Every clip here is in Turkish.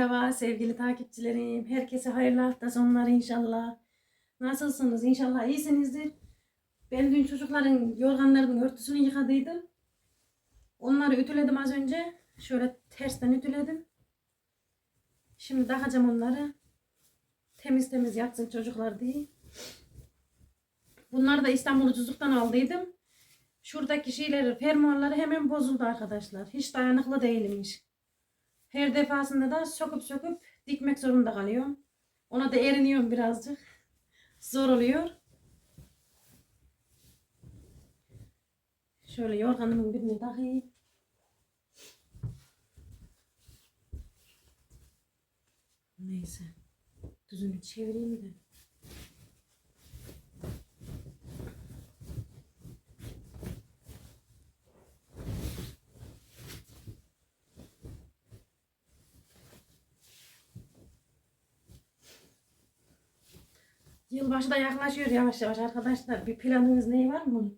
Merhaba sevgili takipçilerim. Herkese hayırlı hafta sonları inşallah. Nasılsınız? İnşallah iyisinizdir. Ben dün çocukların yorganlarının örtüsünü yıkadıydım. Onları ütüledim az önce. Şöyle tersten ütüledim. Şimdi takacağım onları. Temiz temiz yatsın çocuklar diye. Bunları da İstanbul Ucuzluk'tan aldıydım. Şuradaki şeyleri, fermuarları hemen bozuldu arkadaşlar. Hiç dayanıklı değilmiş. Her defasında da söküp söküp dikmek zorunda kalıyorum. Ona da eriniyorum birazcık. Zor oluyor. Şöyle yorganımın birini takayım. Neyse. Düzünü çevireyim de. Yılbaşı da yaklaşıyor yavaş yavaş arkadaşlar. Bir planınız neyi var mı?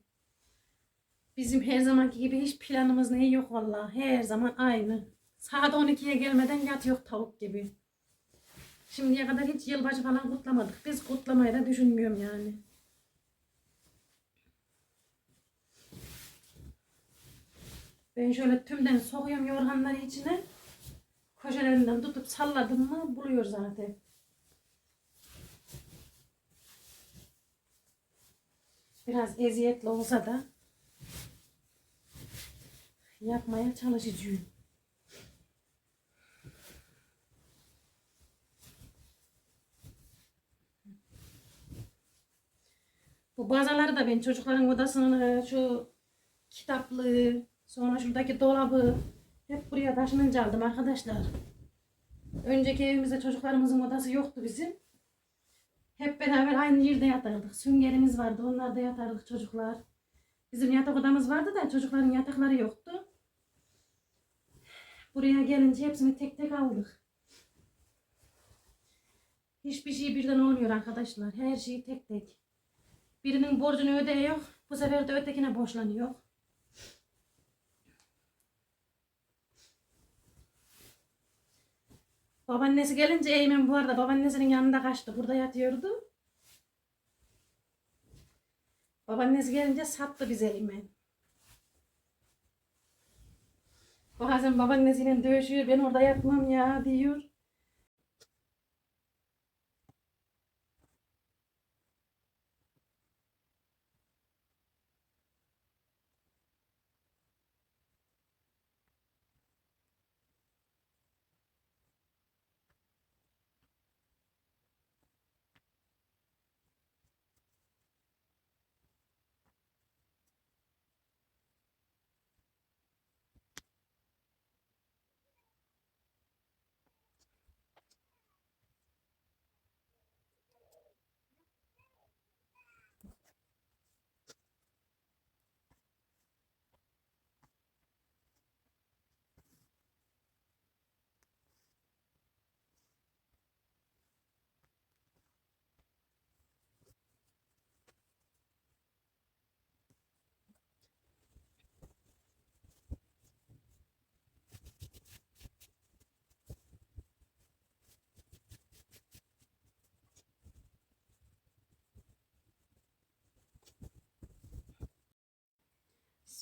Bizim her zamanki gibi hiç planımız neyi yok vallahi. Her zaman aynı. Saat 12'ye gelmeden yat yok tavuk gibi. Şimdiye kadar hiç yılbaşı falan kutlamadık. Biz kutlamayı da düşünmüyorum yani. Ben şöyle tümden sokuyorum yorganları içine. Köşelerinden tutup salladım mı buluyor zaten. Biraz eziyetli olsa da yapmaya çalışacağım. Bu bazaları da ben çocukların odasını şu kitaplığı sonra şuradaki dolabı hep buraya taşınınca aldım arkadaşlar. Önceki evimizde çocuklarımızın odası yoktu bizim. Hep beraber aynı yerde yatardık. Süngerimiz vardı. Onlarda yatardık çocuklar. Bizim yatak odamız vardı da çocukların yatakları yoktu. Buraya gelince hepsini tek tek aldık. Hiçbir şey birden olmuyor arkadaşlar. Her şey tek tek. Birinin borcunu ödeyiyor. Bu sefer de ötekine borçlanıyor. Babaannesi gelince Eymen bu arada babaannesinin yanında kaçtı. Burada yatıyordu. Babaannesi gelince sattı bize Eymen. Bazen babaannesiyle dövüşüyor. Ben orada yatmam ya diyor.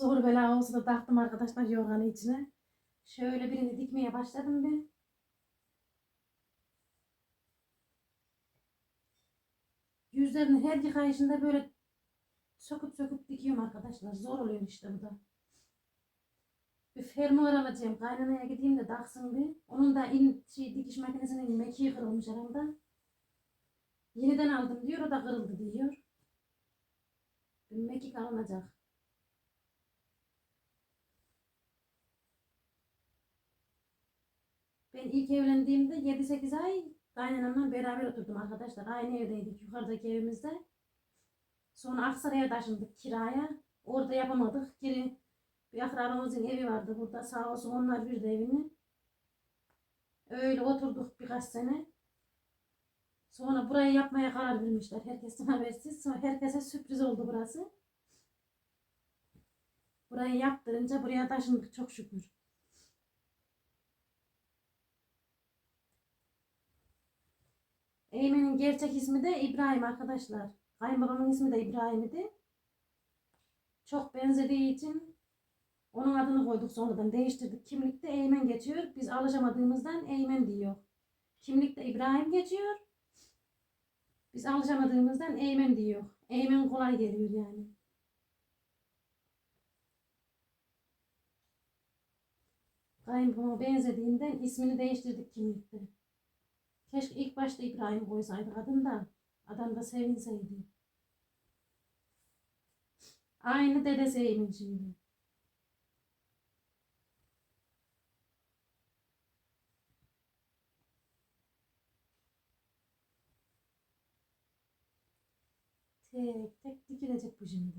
Zor bela olsa da taktım arkadaşlar yorganı içine. Şöyle birini dikmeye başladım ben. Yüzlerini her yıkayışında böyle söküp söküp dikiyorum arkadaşlar. Zor oluyor işte bu da. Bir fermuar alacağım. Kaynanaya gideyim de taksın bir. Onun da in, şey, dikiş makinesinin mekiği kırılmış herhalde. Yeniden aldım diyor. O da kırıldı diyor. Bir mekik alınacak. Ben ilk evlendiğimde 7-8 ay kaynanamla beraber oturdum arkadaşlar. Aynı evdeydik yukarıdaki evimizde. Sonra Aksaray'a taşındık kiraya. Orada yapamadık. Geri bir akrabamızın evi vardı burada. Sağ olsun onlar bir de evini. Öyle oturduk birkaç sene. Sonra burayı yapmaya karar vermişler. Herkesten habersiz. Sonra herkese sürpriz oldu burası. Burayı yaptırınca buraya taşındık çok şükür. Eymen'in gerçek ismi de İbrahim arkadaşlar. Kayınbabamın ismi de İbrahim idi. Çok benzediği için onun adını koyduk sonradan değiştirdik. Kimlikte Eymen geçiyor. Biz alışamadığımızdan Eymen diyor. Kimlikte İbrahim geçiyor. Biz alışamadığımızdan Eymen diyor. Eymen kolay geliyor yani. Kayınbabama benzediğinden ismini değiştirdik kimlikte. Keşke ilk başta İbrahim koysaydık adını da. Adam da sevinseydi. Aynı dedesi Eymen şimdi. Tek tek dikilecek bu şimdi.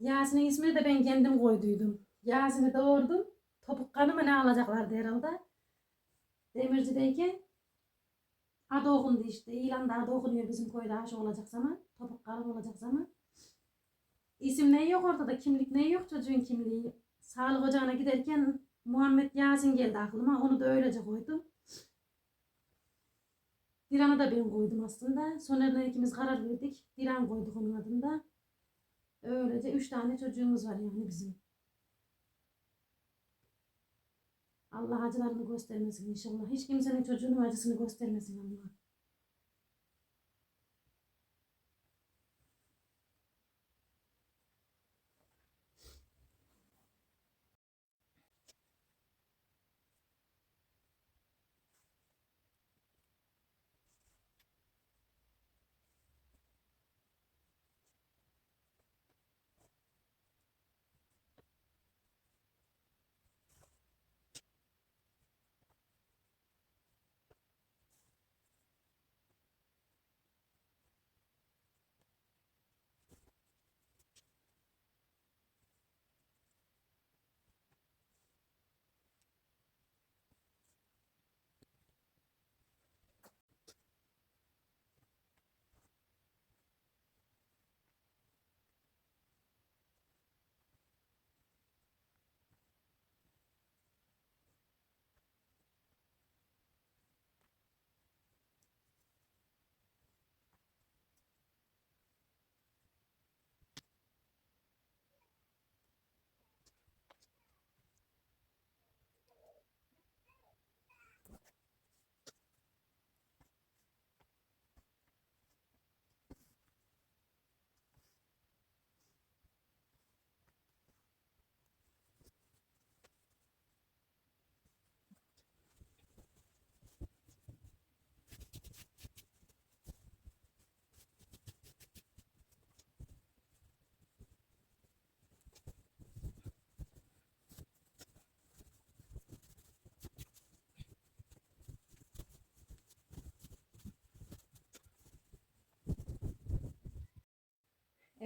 Yasin'in ismini de ben kendim koyduydum. Yasin'i doğurdum. Topuk kanı mı ne alacaklardı herhalde. Demirci'deyken adı okundu işte. İlanda adı okunuyor bizim köyde aşı olacak zaman. Topuk kanı olacak zaman. İsim ne yok ortada, kimlik ne yok çocuğun kimliği. Sağlık ocağına giderken Muhammed Yasin geldi aklıma. Onu da öylece koydum. Dilan'a da ben koydum aslında. Soner'le ikimiz karar verdik. Dilan koyduk onun adında. Öylece üç tane çocuğumuz var yani bizim. Allah acılarını göstermesin inşallah. Hiç kimsenin çocuğunun acısını göstermesin Allah.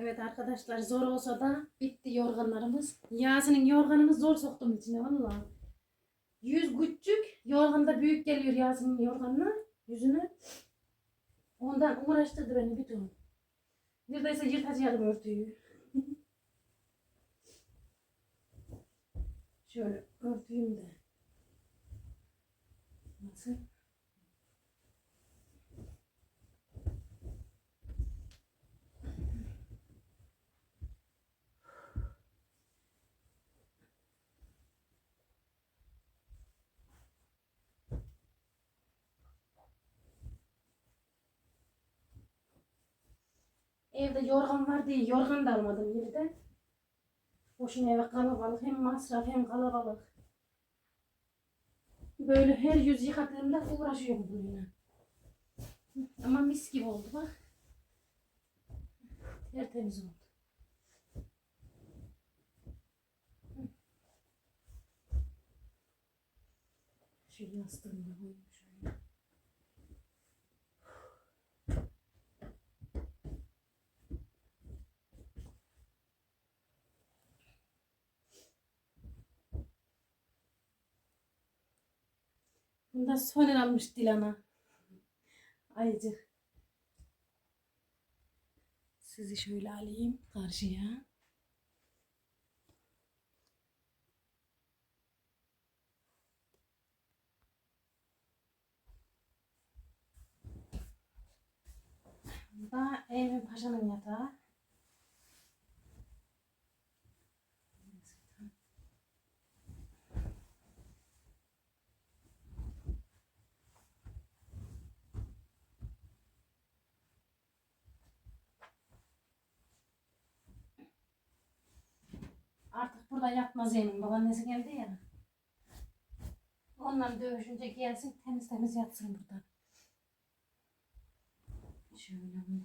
Evet arkadaşlar zor olsa da bitti yorganlarımız. Yasin'in yorganını zor soktum içine valla. Yüz küçük, yorgan da büyük geliyor Yasin'in yorganına, yüzüne. Ondan uğraştırdı beni bir ton. Neredeyse yırtacaktım örtüyü. Şöyle örtüyüm de. Nasıl? Evde yorgan var diye yorgan da almadım yeniden. Boşuna eve kalabalık hem masraf hem kalabalık. Böyle her yüz yıkadığımda uğraşıyorum bununla. Ama mis gibi oldu bak. Tertemiz oldu. Şu yastığını da. Buna soner almış Dilan'a. Ayıcık. Sizi şöyle alayım karşıya. Da Eymen Paşa'nın yatağı. Burada yatmaz Emin. Babaannesi geldi ya. Ondan dövüşünce gelsin temiz temiz yatsın burada. Şöyle bunu.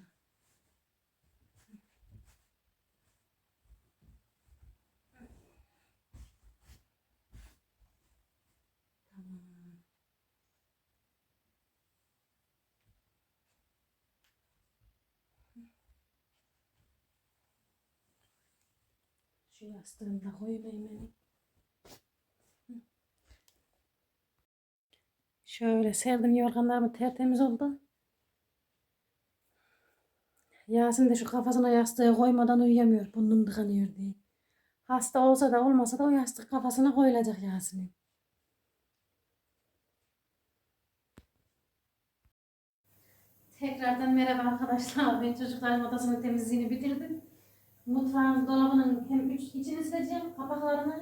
Şu yastığını da koyayım. Şöyle serdim yorganlarımı tertemiz oldu. Yasin de şu kafasına yastığı koymadan uyuyamıyor. Burnum tıkanıyor diye. Hasta olsa da olmasa da o yastık kafasına koyulacak Yasin'in. Tekrardan merhaba arkadaşlar. Ben çocukların odasının temizliğini bitirdim. Mutfağın dolabının hem içini sileceğim, kapaklarını.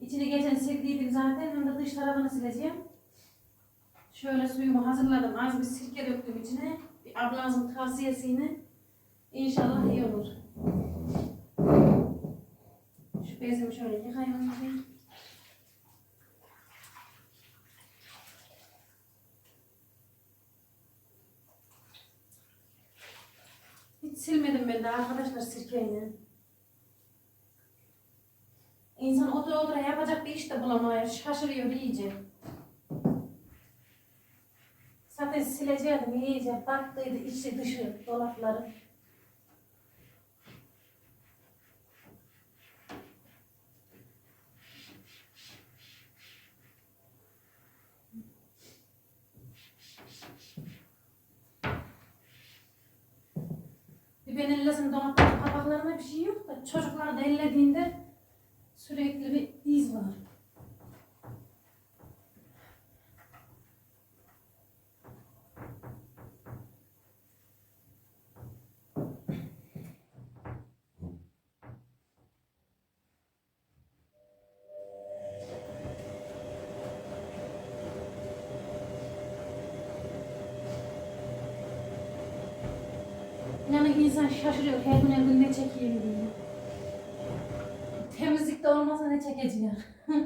İçini geçen sildiydim zaten. Hem de dış tarafını sileceğim. Şöyle suyumu hazırladım. Az bir sirke döktüm içine. Bir ablamızın tavsiyesiyle. İnşallah iyi olur. Şu bezimi şöyle yıkayayım. Silmedim ben de arkadaşlar sirkeyle. İnsan otura otura yapacak bir iş de bulamıyor. Şaşırıyor iyice. Zaten sileceğim iyice. Battıydı içi dışı dolapları. Ellesim dolapların kapaklarına bir şey yok da çocuklar da ellediğinde sürekli bir iz var. Yani insan şaşırıyor her gün her gün ne çekeyim diye. Temizlikte olmasa ne çekecek?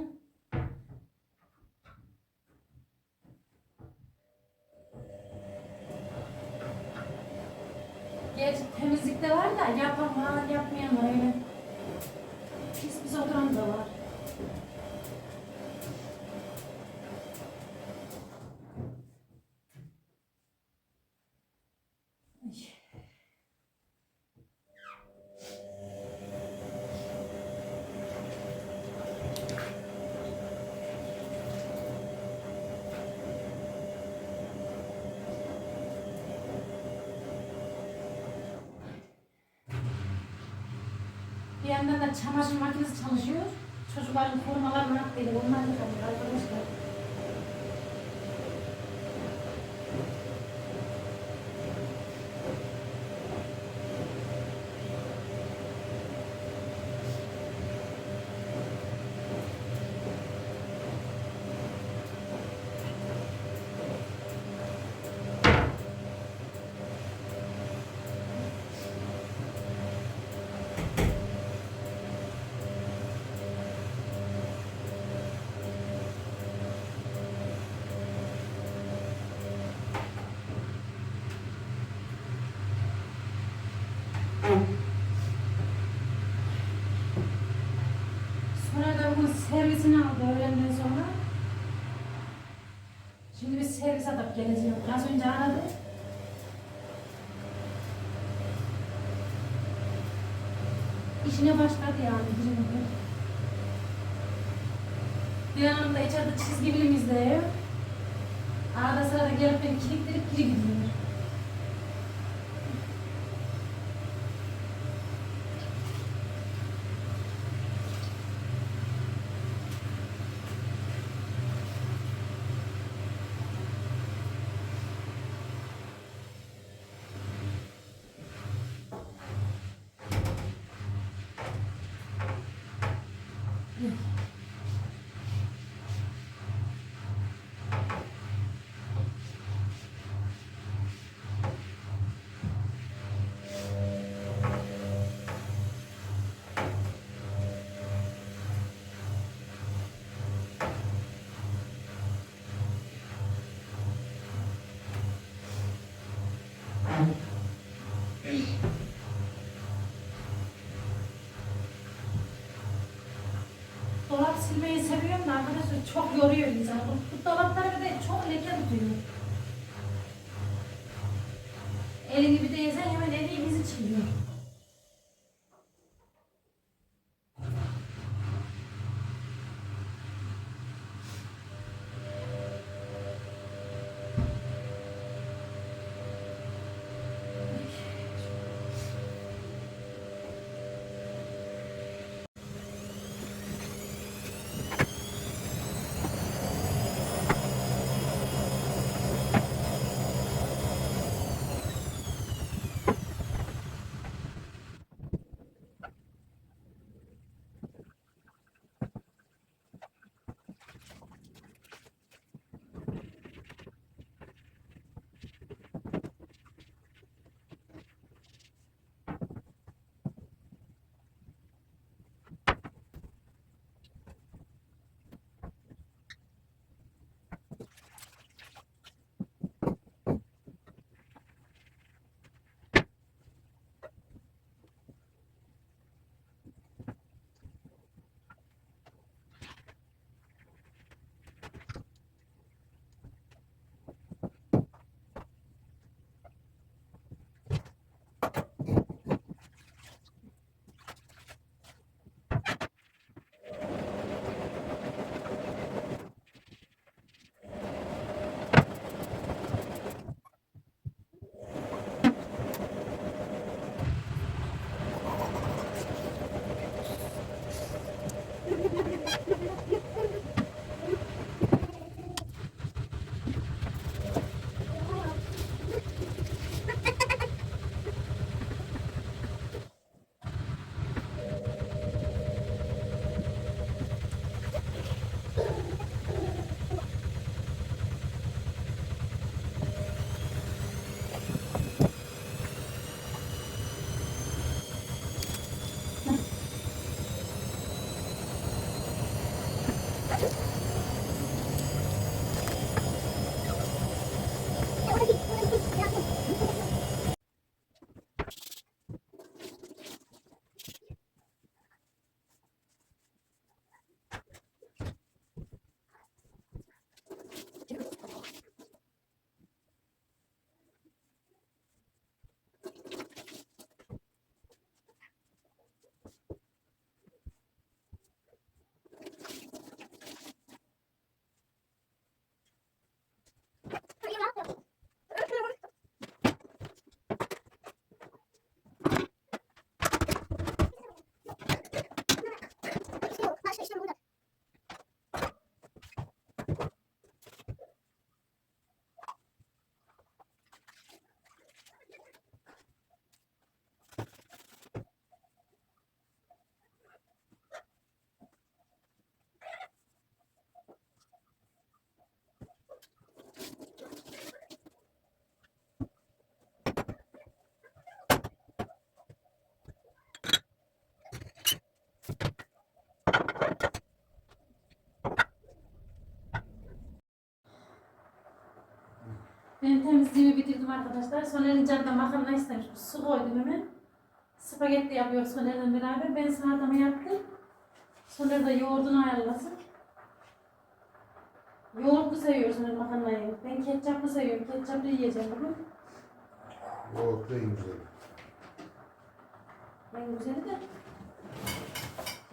Gerçi temizlikte var da yapan var, yapmayan var öyle. Pis pis oturan da var. Ay. Bir yandan da çamaşır makinesi çalışıyor. Çocukların formalarını attıydı. Onlar yıkanıyor arkadaşlar. Sonra da bunun servisini aldı öğlenden sonra. Şimdi biz geleceğiz. Az önce aradı. İşine başladı yani. birinin. Bir yanımda içeride çizgi film izliyor. Arada sırada gelip beni kilitlenip geri gidiyor. Silmeyi seviyorum da arkadaşlar çok yoruyor insanı. Bu, bu dolapları bir de çok leke tutuyor. Elini bir de yesen hemen eli izi çıkıyor. Ben temizliğimi bitirdim arkadaşlar. Soner'in canında makarna istemiş. Su koydum hemen. Spagetti yapıyoruz Soner'le beraber. Ben salatamı yaptım. Soner de yoğurdunu ayarlasın. Yoğurtlu seviyor Soner makarnayı. Ben ketçaplı seviyorum. Ketçaplı yiyeceğim bugün. Yoğurt da en güzel. En güzeli de.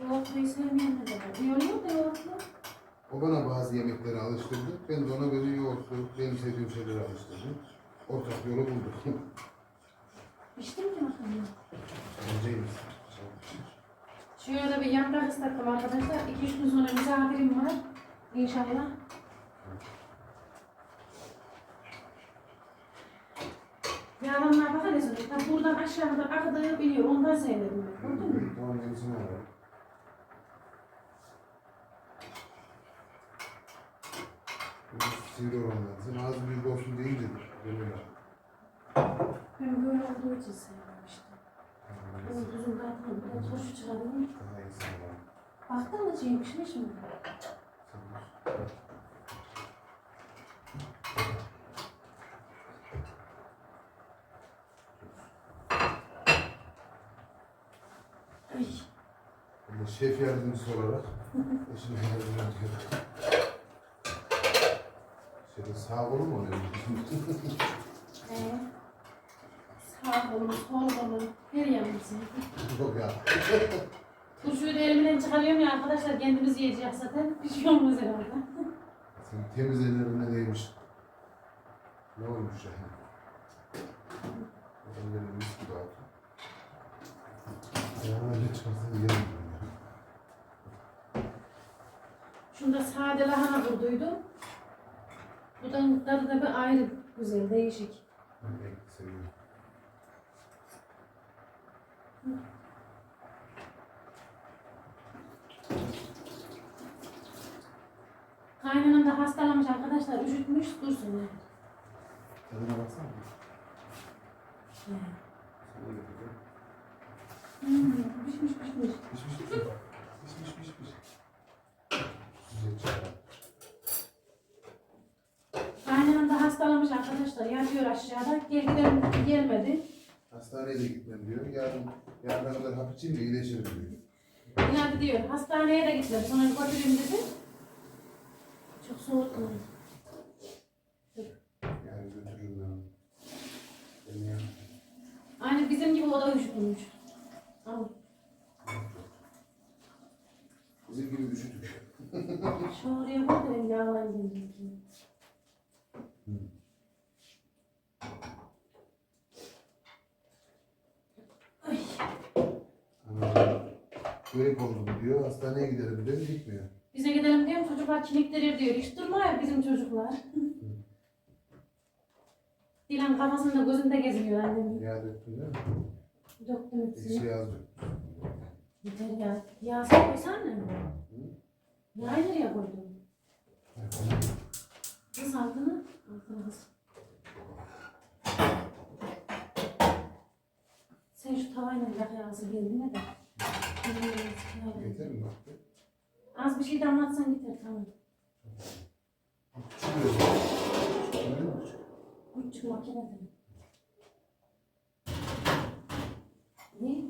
Yoğurtluyu sevmeyenler de var. Oluyor da yoğurtlu. O bana bazı yemekleri alıştırdı. Ben de ona göre yoğurtlu, benim sevdiğim şeyleri alıştırdım. Ortak yolu bulduk. Pişti mi makarna? Bence Şöyle bir yaprak ıslattım arkadaşlar. 2-3 gün sonra misafirim var. İnşallah. Yağlamlar bakar ya sonra. Tam buradan aşağıda akıdığı biliyor. Ondan sevmedim ben. Gördün mü? Tamam yenisini alalım. Olanlar. Sen az bir olsun değil dedik. Böyle Ben böyle olduğu için sevmemiştim. Tuzun tatlı. Bir de turşu çıkardım. Daha iyisi var. Baktın mı çiğ pişmiş mi? Ay. Şef yardımcısı olarak Eşim helal diyor. Şöyle sağ kolu mu oluyor? Ee, sağ kolum, sol kolum, her yanımızı. Yok ya. Turşuyu da elimden çıkarıyorum ya arkadaşlar kendimiz yiyeceğiz zaten. Bir şey olmaz herhalde. Sen temiz ellerine değmiş. Ne olmuş yani? Ellerin mis gibi abi. Ayağına ne çıkarsa yerim ben ya. Şunda sade lahana vurduydum. Bu da bir ayrı güzel, değişik. Kaynanam da hastalanmış arkadaşlar, üşütmüş, dursun yani. Tadına baksana. Hmm, pişmiş. Pişmiş pişmiş. Pişmiş pişmiş. Güzel çıkar. Kaynanam da hastalanmış arkadaşlar, yatıyor aşağıda. Gel gidelim gelmedi. Hastaneye de gitmem diyor. Yarın, yarına kadar hap içeyim de iyileşirim diyor. İnadı diyor, hastaneye de gitmedi. Sonra götüreyim dedi. Çok soğuk mu? Yani götürürüm ben onu. Ben ya. Aynı bizim gibi o da üşütmüş. Al. Bizim gibi üşüdük. Şu oraya koy da ben yağlayayım dedim. Ay. Ama Börek oldum diyor. Hastaneye giderim diyor. Gitmiyor. Bize gidelim diyorum çocuklar kiniktirir diyor. Hiç durmuyor bizim çocuklar. Dilan kafasında gözünde gezmiyor annem. Ya döktün değil mi? Döktüm Ekşi hepsini. yaz dök. Yeter ya. Yağ sen koysan ne? Yağı nereye koydun? Kız altını. Altını kız. Sen şu tavayla yak yağısı geldiğine de. Yeter mi bak? Az bir şey damlatsan yeter tamam. Mi? Küçük makinede. Ne?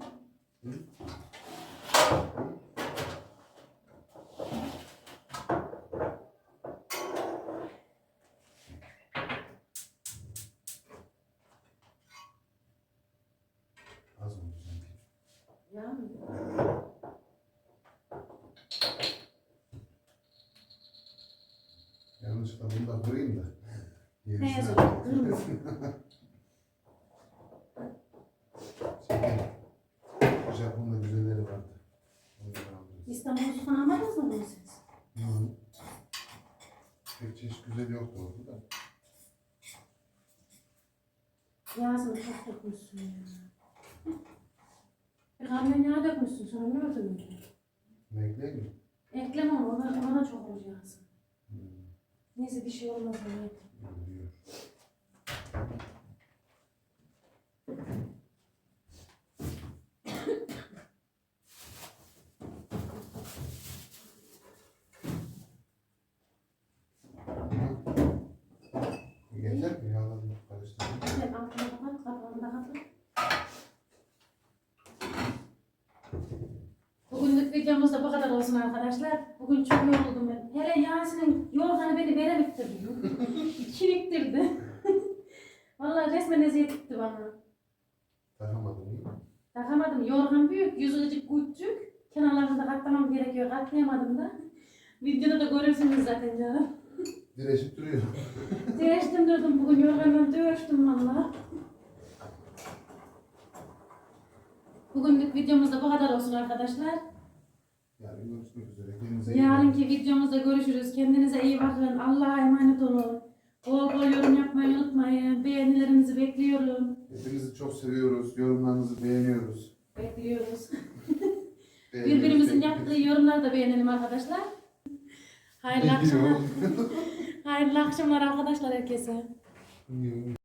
Az oldu sanki. Yağ mı? Yanlışlıkla bunu da kırayım da. Ne Yenisini yazıyor? al. Kırmızı. Şeker. Japon'da güzelleri vardı. Onları alırız. İstanbul Sultan almadınız mı bunu siz? Hı. Pek çeşit güzel yoktu orada da. Yağsını çok dökmüşsün ya. Bir kamyon yağı dökmüşsün sonra ne ördün öyle? Mekle mi? Ekleme ona, ona çok yağsın. Hı. Neyse bir şey olmaz. Biliyor. Yeter mi? Yağladım. Karıştırdım. Sen altını kapat, kapağını da kapat. Bugünlük videomuz da bu kadar olsun arkadaşlar. Bugün çok yoruldum ben. Hele Yasin'in yorganı beni vere bitirdi. Kiniktirdi. Vallahi resmen eziyet etti bana. Takamadım iyi mi? Takamadım. Yorgan büyük, yüzü küçük. Kenarlarını da katlamam gerekiyor. Katlayamadım da. Videoda da görürsünüz zaten canım. Direşip duruyor. Değiştim durdum bugün yorgandan dövüştüm valla. Bugünlük videomuz da bu kadar olsun arkadaşlar. Yani görüşmek üzere. Kendinize iyi bakın. Yarınki videomuzda görüşürüz. Kendinize iyi bakın. Allah'a emanet olun. Bol bol yorum yapmayı unutmayın. Beğenilerinizi bekliyorum. Hepinizi çok seviyoruz. Yorumlarınızı beğeniyoruz. Bekliyoruz. Beğeniyoruz, Birbirimizin yaptığı yorumları da beğenelim arkadaşlar. Hayırlı akşamlar. Hayırlı akşamlar arkadaşlar herkese.